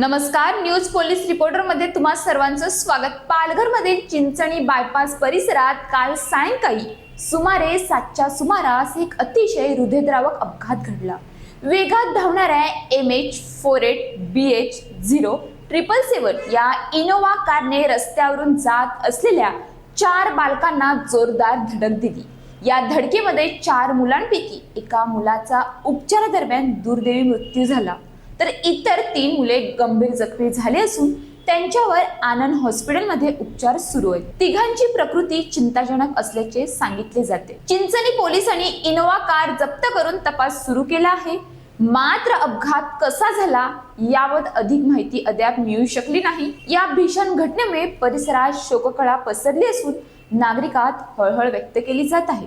नमस्कार news police रिपोर्टरमध्ये तुम्हा सर्वांचं स्वागत. पालघरमधील चिंचणी बायपास परिसरात काल सायंकाळी सुमारे सातच्या सुमारास एक अतिशय हृदयद्रावक अपघात घडला. वेगात धावणाऱ्या M H four eight B H zero triple seven या इनोवा कारने रस्त्यावरून जात असलेल्या चार बालकांना जोरदार धडक दिली. या धडकेमध्ये चार मुलांपैकी एका मुलाचा उपचारादरम्यान दुर्दैवी मृत्यू झाला. तर इतर तीन मुले गंभीर जखमी झाली असून त्यांच्यावर आनंद हॉस्पिटलमध्ये उपचार सुरू आहेत. तिघांची प्रकृती चिंताजनक असल्याचे सांगितले जाते. चिंचणी पोलिसांनी इनोवा कार जप्त करून तपास सुरू केला आहे. मात्र अपघात कसा झाला यावर अधिक माहिती अद्याप मिळू शकली नाही. या भीषण घटनेमुळे परिसरात शोककळा पसरली असून नागरिकात हळहळ व्यक्त केली जात आहे.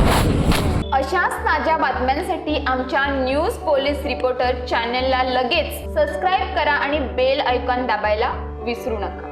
अशाच ताज्या बातम्यांसाठी आमच्या न्यूज पोलीस रिपोर्टर चॅनलला लगेच सबस्क्राईब करा आणि बेल आयकॉन दाबायला विसरू नका.